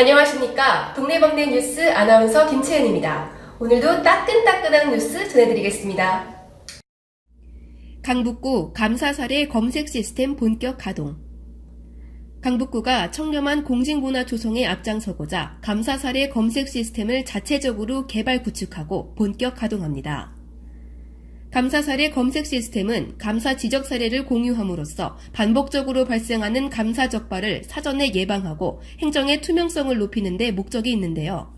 안녕하십니까. 동네방네 뉴스 아나운서 김채은입니다. 오늘도 따끈따끈한 뉴스 전해드리겠습니다. 강북구 감사사례 검색 시스템 본격 가동. 강북구가 청렴한 공직문화 조성에 앞장서고자 감사사례 검색 시스템을 자체적으로 개발 구축하고 본격 가동합니다. 감사 사례 검색 시스템은 감사 지적 사례를 공유함으로써 반복적으로 발생하는 감사 적발을 사전에 예방하고 행정의 투명성을 높이는 데 목적이 있는데요.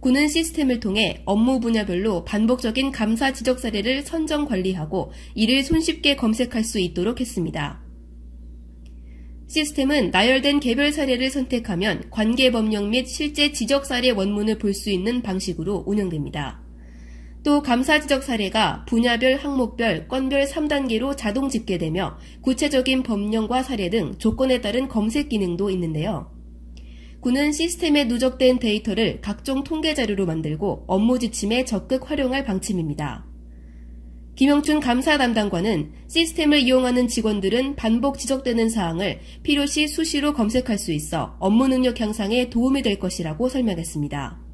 구는 시스템을 통해 업무 분야별로 반복적인 감사 지적 사례를 선정 관리하고 이를 손쉽게 검색할 수 있도록 했습니다. 시스템은 나열된 개별 사례를 선택하면 관계 법령 및 실제 지적 사례 원문을 볼 수 있는 방식으로 운영됩니다. 또 감사 지적 사례가 분야별, 항목별, 건별 3단계로 자동 집계되며 구체적인 법령과 사례 등 조건에 따른 검색 기능도 있는데요. 구는 시스템에 누적된 데이터를 각종 통계 자료로 만들고 업무 지침에 적극 활용할 방침입니다. 김영춘 감사 담당관은 시스템을 이용하는 직원들은 반복 지적되는 사항을 필요시 수시로 검색할 수 있어 업무 능력 향상에 도움이 될 것이라고 설명했습니다.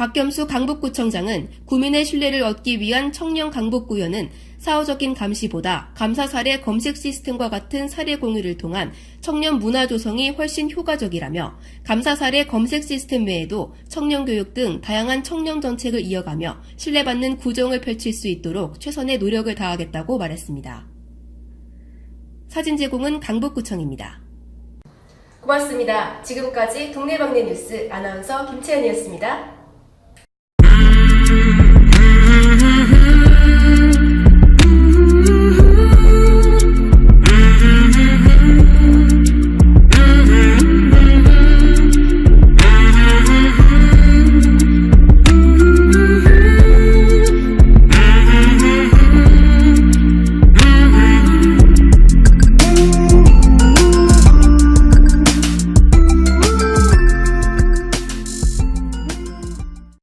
박겸수 강북구청장은 구민의 신뢰를 얻기 위한 청년 강북구연은 사후적인 감시보다 감사 사례 검색 시스템과 같은 사례 공유를 통한 청년 문화 조성이 훨씬 효과적이라며 감사 사례 검색 시스템 외에도 청년 교육 등 다양한 청년 정책을 이어가며 신뢰받는 구정을 펼칠 수 있도록 최선의 노력을 다하겠다고 말했습니다. 사진 제공은 강북구청입니다. 고맙습니다. 지금까지 동네방네 뉴스 아나운서 김채연이었습니다.